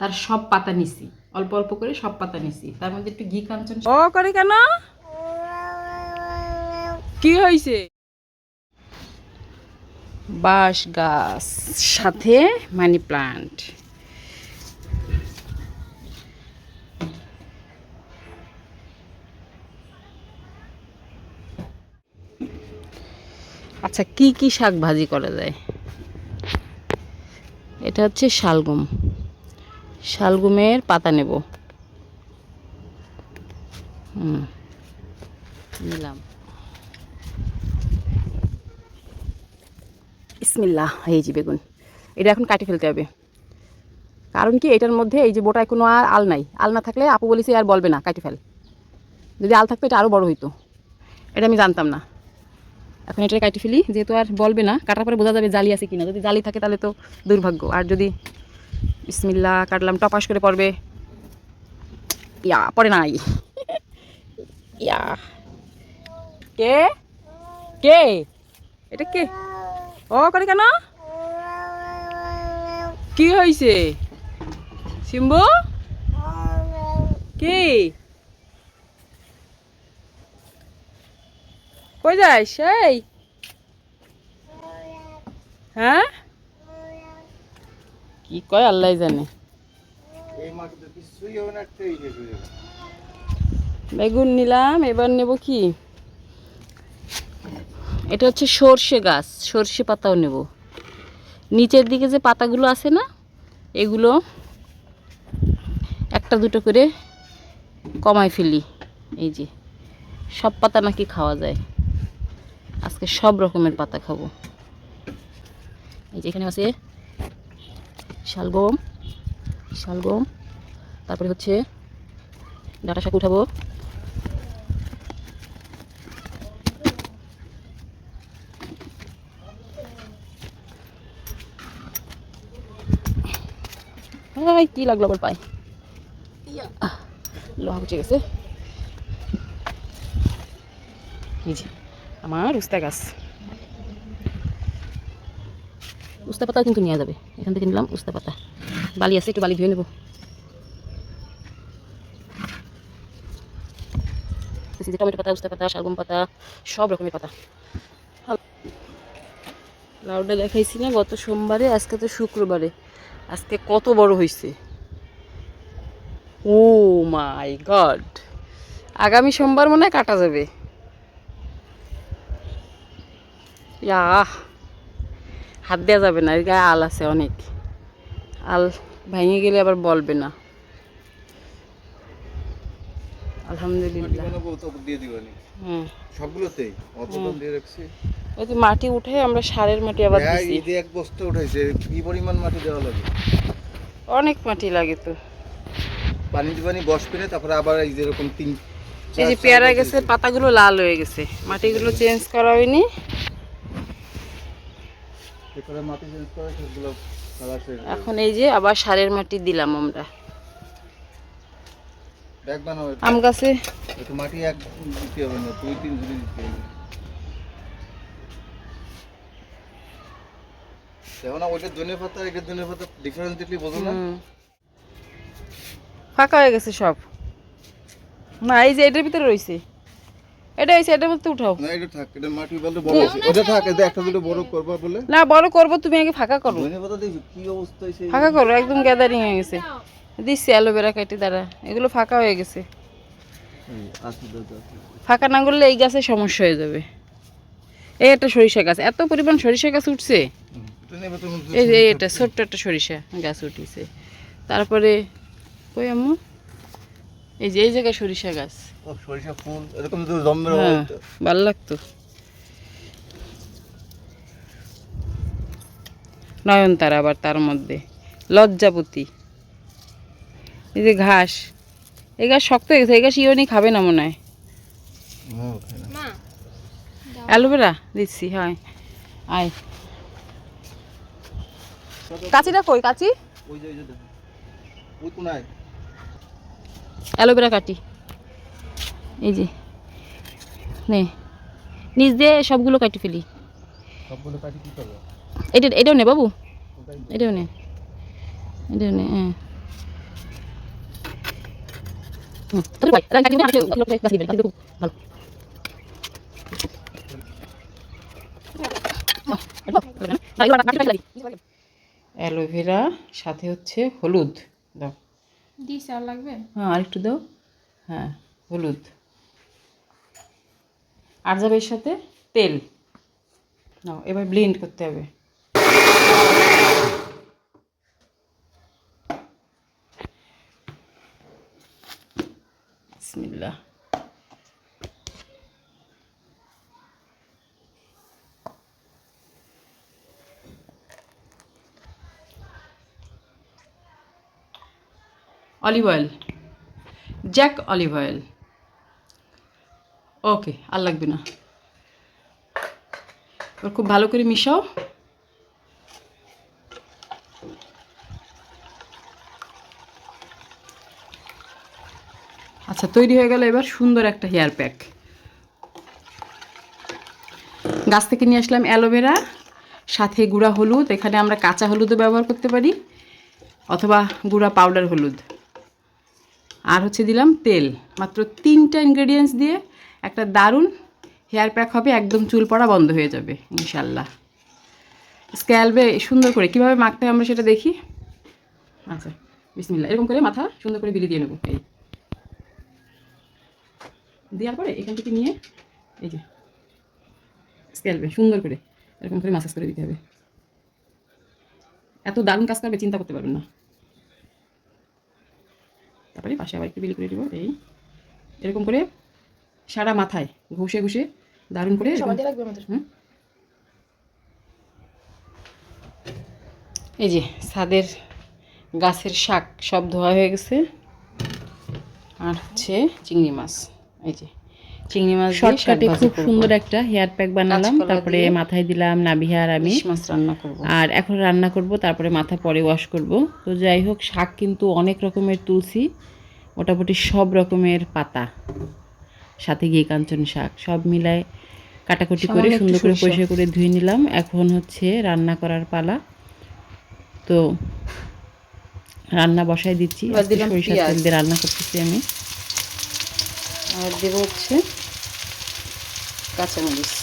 তার সব পাতা নিছি। অল্প অল্প করে সব পাতা নিছি। তার মধ্যে একটু ঘি কাঞ্চন ও, করে কেন? কি হয়েছে বাঁশ গাছ, সাথে মানি প্লান্ট। আচ্ছা কি কি শাক ভাজি করা যায়? এটা হচ্ছে শালগম। শালগমের পাতা নেব। হুম, নিলাম। ইসমিল্লাহ, এই যে বেগুন। এটা এখন কাটি ফেলতে হবে। কারণ কি, এটার মধ্যে এই যে বোটায় কোনো আর আল নাই। আল না থাকলে আপু বলেছে আর বলবে না, কাটি ফেল। যদি আল থাকতো, এটা আরও বড় হইতো। এটা আমি জানতাম না। এখন এটা কাটি ফেলি, যেহেতু আর বলবে না, কাটার পরে বোঝা যাবে জালি আছে কিনা। যদি জালি থাকে তাহলে তো দুর্ভাগ্য। আর যদি বিসমিল্লা কাটলাম, টপাস করে পড়বে। ইয়া, পড়ে নাই। ইয়া। কে? কে? এটা কে? ও, করে কেন? কি হয়েছে সিম্বু? কি? কই যাই সেই হ্যাঁ? কি কয় আল্লাহ জানে। যাবে। বেগুন নিলাম এবার নেব কি? এটা হচ্ছে সর্ষে গাছ সর্ষে পাতাও নেব। নিচের দিকে যে পাতাগুলো আছে না এগুলো একটা দুটো করে কমায় ফেলি। এই যে সব পাতা নাকি খাওয়া যায়। আজকে সব রকমের পাতা খাব। এই যে এখানে আছে শালগম শালগম তারপরে হচ্ছে ডাটা শাক উঠাবো। কি লাগল আবার পাই লোহা উঠে গেছে। আমার উস্তা গাছ। উস্তা পাতা কিন্তু নেওয়া যাবে। এখান থেকে নিলাম উস্তা পাতা। বালি আছে, একটু বালি ধুয়ে নেব। টমেটো পাতা, উস্তা পাতা, শালগম পাতা, সব রকমের পাতা। লাউডা দেখাইছি না, গত সোমবারে, আজকে তো শুক্রবারে। আজকে কত বড় হয়েছে ও মাই গড! আগামী সোমবার মনে হয় কাটা যাবে। ইয়া হাত দেওয়া যাবে না এর গায়ে আল আছে অনেক। আল ভেঙে গেলে আবার বলবে না। মাটি আলহামদুলিল্লাহ বানাবো তো দিয়ে দিবানি হুম। সবগুলোতেই দিয়ে রাখছি? ওই যে মাটি উঠে আমরা সারের মাটি আবার হ্যাঁ দিছি। এই যে এক বস্তা উঠাইছে কি পরিমাণ মাটি দেওয়া লাগে? অনেক মাটি লাগে তো। পানি দিবানি বস পেরে তারপরে আবার এই যে এরকম তিন এই যে পেয়ারা চার গেছে পাতাগুলো লাল হয়ে গেছে। মাটিগুলো চেঞ্জ করা হয়নি। এরপরে মাটি চেঞ্জ করে শেষ এখন এই যে আবার সারের মাটি দিলাম আমরা। আম গাছে? মাটি এক দিতে হবে না দুই তিন দিতে হবে। দেখো না ওইটা ধনে পাতা এটা ধনে পাতা ডিফারেন্স দেখলে বোঝো না। ফাঁকা হয়ে গেছে সব। না এই যে এটার ভিতরে রয়েছে। এটা হয়েছে এটার মধ্যে উঠাও। না এটা থাক এটা মাটি বলতে বড় আছে। ওটা থাক এটা একটা দুটো বড় করবা বলে। না বড় করব তুমি আগে ফাঁকা করো। ধনে পাতা দেখি কি অবস্থা হয়েছে ফাঁকা করো একদম গ্যাদারিং হয়ে গেছে। দিচ্ছি অ্যালোভেরা কেটে দ্বারা এগুলো ফাঁকা হয়ে গেছে। ফাঁকা না করলে এই গাছে সমস্যা হয়ে যাবে। এই একটা সরিষা গাছ এত পরিমাণ সরিষা গাছ উঠছে। এই এটা ছোট্ট একটা সরিষা গাছ উঠিছে। তারপরে কই আম্মু? এই যে এই জায়গায় সরিষা গাছ। ও সরিষা ফুল এরকম যদি জন্মের হ্যাঁ ভালো লাগতো। নয়নতারা আবার তার মধ্যে লজ্জাপতি এই যে ঘাস এই গাছ শক্ত হয়ে গেছে এই গাছ ইয়নি খাবে না মনে হয়। অ্যালোভেরা দিচ্ছি হয় আয়। কাচিটা কই কাচি? ওই যে ওই যে ওই কোনায়। অ্যালোভেরা কাটি। এই যে নে। নিচ দিয়ে সবগুলো কাটি ফেলি। সবগুলো কাটি কি করব? এটা এটাও নে বাবু। এটাও নে। এটাও নে হ্যাঁ। অ্যালোভেরা সাথে হচ্ছে হলুদ দাও। দিস আর লাগবে? হ্যাঁ আর একটু দাও। হ্যাঁ হলুদ। আর যাবে এর সাথে তেল। নাও, এবার ব্লেন্ড করতে হবে। বিসমিল্লাহ। অলিভ অয়েল জ্যাক অলিভ অয়েল ওকে আর লাগবে না। এবার খুব ভালো করে মিশাও। আচ্ছা তৈরি হয়ে গেল এবার সুন্দর একটা হেয়ার প্যাক গাছ থেকে নিয়ে আসলাম অ্যালোভেরা, সাথে গুঁড়া হলুদ। এখানে আমরা কাঁচা হলুদও ব্যবহার করতে পারি, অথবা গুঁড়া পাউডার হলুদ। আর হচ্ছে দিলাম তেল। মাত্র তিনটা ইনগ্রেডিয়েন্টস দিয়ে একটা দারুণ হেয়ার প্যাক হবে, একদম চুল পড়া বন্ধ হয়ে যাবে, ইনশাল্লাহ। স্ক্যালবে সুন্দর করে, কীভাবে মাখতে হয় আমরা সেটা দেখি। আচ্ছা বিসমিল্লা এরকম করে মাথা সুন্দর করে বিলি দিয়ে নেব, এই। দেওয়ার পরে এখান থেকে নিয়ে, এই যে স্ক্যালবে সুন্দর করে এরকম করে মাসাজ করে দিতে হবে। এত দারুণ কাজ করবে, চিন্তা করতে পারবেন না। তারপরে পাশে আবার একটু বিলি করে দিব এই। এরকম করে সারা মাথায় ঘষে ঘষে দারুণ করে হুম? এই যে ছাদের গাছের শাক সব ধোয়া হয়ে গেছে। আর হচ্ছে চিংড়ি মাছ এই যে চিংড়ি মাছ শর্টকাটে খুব সুন্দর একটা হেয়ার প্যাক বানালাম তারপরে মাথায় দিলাম নাবিহা আর আমি মাছ রান্না করব। আর এখন রান্না করব তারপরে মাথা পরে ওয়াশ করব। তো যাই হোক শাক কিন্তু অনেক রকমের তুলসী। মোটামুটি সব রকমের পাতা সাথে গিয়ে কাঞ্চন শাক সব মিলায় কাটাকুটি করে সুন্দর করে। পরিষ্কার করে ধুয়ে নিলাম। এখন হচ্ছে রান্না করার পালা। তো রান্না বসায় দিচ্ছি। এবার সরিষার তেল দিয়ে রান্না করতেছি আমি। আর দেব হচ্ছে কাঁচামরিচ।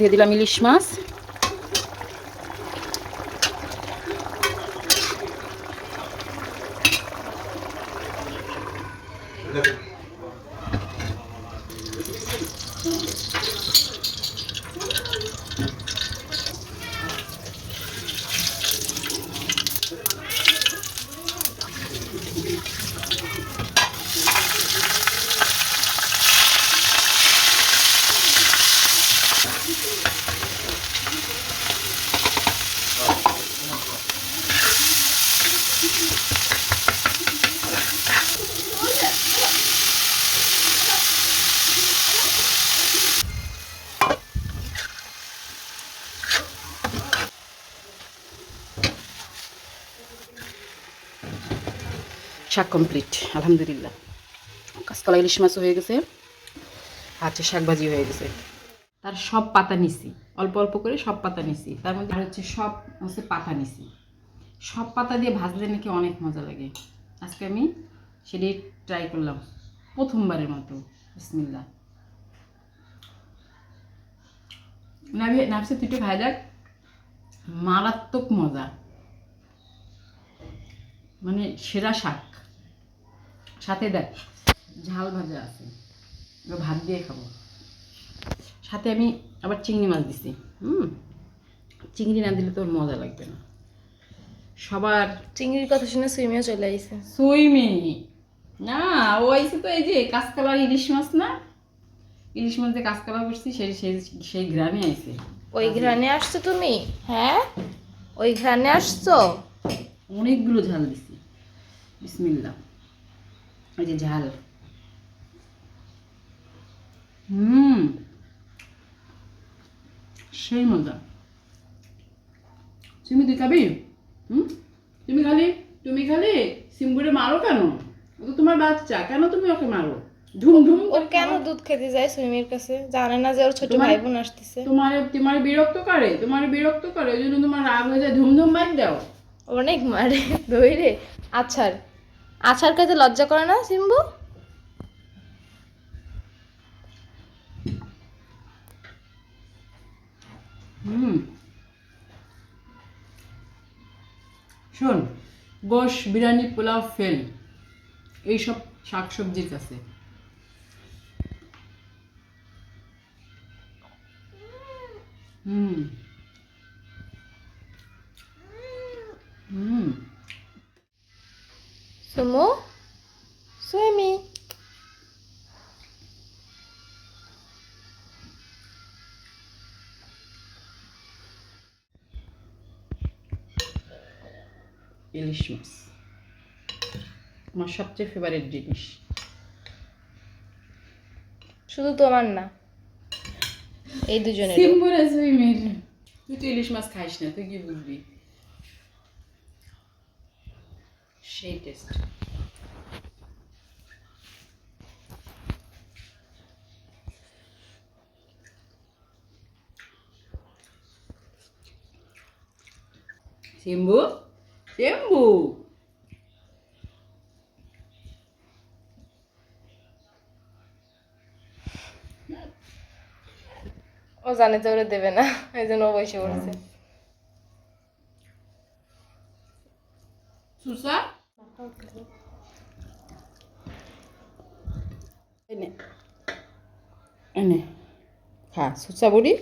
দিয়ে দিলাম ইলিশ মাছ। শাক কমপ্লিট আলহামদুলিল্লাহ। কাঁচকলা ইলিশ মাছও হয়ে গেছে আর হচ্ছে শাক ভাজি হয়ে গেছে। তার সব পাতা নিছি, অল্প অল্প করে সব পাতা নিছি। তার মধ্যে আর হচ্ছে সব হচ্ছে পাতা নিছি। সব পাতা দিয়ে ভাজলে নাকি অনেক মজা লাগে। আজকে আমি সেটাই ট্রাই করলাম, প্রথমবারের মতো বিসমিল্লা নাভি নাফসে, তুই একটু খাই দেখ। মারাত্মক মজা। মানে সেরা শাক। সাথে দেখ ঝাল ভাজা আছে। ভাত দিয়ে খাব। সাথে আমি আবার চিংড়ি মাছ দিছি হুম? চিংড়ি না দিলে তোর মজা লাগবে না। সবার চিংড়ির কথা শুনে সুইমিও চলে আইছে। সুইমি। না ও আইছে তো এই যে কাঁচকলার ইলিশ মাছ না? ইলিশ মাছ দিয়ে কাঁচকলা করছি সেই সেই সেই গ্রামে আইছে। ওই ঘ্রানে আসছো তুমি? হ্যাঁ? ওই ঘ্রানে আসছো? অনেকগুলো ঝাল দিছি। বিসমিল্লা এই যে ঝাল। হুম। সেই মজা। সিমি তুই খাবি? হুম? তুমি খালি তুমি খালি সিম্বুরে মারো কেন? ও তো তোমার বাচ্চা কেন তুমি ওকে মারো? ঝুম ও কেন দুধ খেতে যায় সুমির কাছে? জানে না যে ওর ছোট ভাই বোন আসতেছে। তোমার তোমার বিরক্ত করে তোমার বিরক্ত করে ওই জন্য তোমার রাগ হয়ে যায় ধুমধুম মার দাও। অনেক মারে ধৈরে আছার আছার কাছে লজ্জা করে না, সিম্বু? শোন, গোশ, বিরিয়ানি, পোলাও, ফেল, এইসব শাকসবজির কাছে। হুম। হুম। সুমু সুমি ইলিশ মাছ। আমার সবচেয়ে ফেভারিট জিনিস। শুধু তোমার না। এই দুজনের তুই তো ইলিশ মাছ খাইস না তুই কি বুঝবি সেই টেস্ট সিম্বু সিম্বু ও জানে যে ওরা দেবে না এই জন্য ও বসে পড়ছে সুসা এনে খা সুসা বুড়ি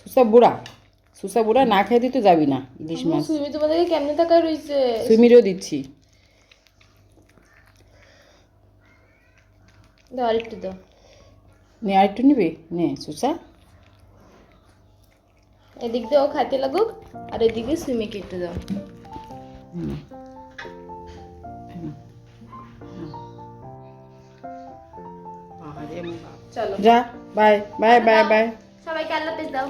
সুসা বুড়া সুসা বুড়া না খাই তুই তো যাবি না ইলিশ মাছ সুমি তোমাদেরকে কেমনে তাকায় রইছে? সুমিরও দিচ্ছি। দাও আরেকটু দাও। নে আরেকটু নিবি? নে সুসা। এদিক দিয়ে ও খাইতে লাগুক আর এদিকে সুমিকে একটু দাও। চলো। যা বাই বাই বাই বাই সবাইকে আল্লাহ হাফেজ দাও।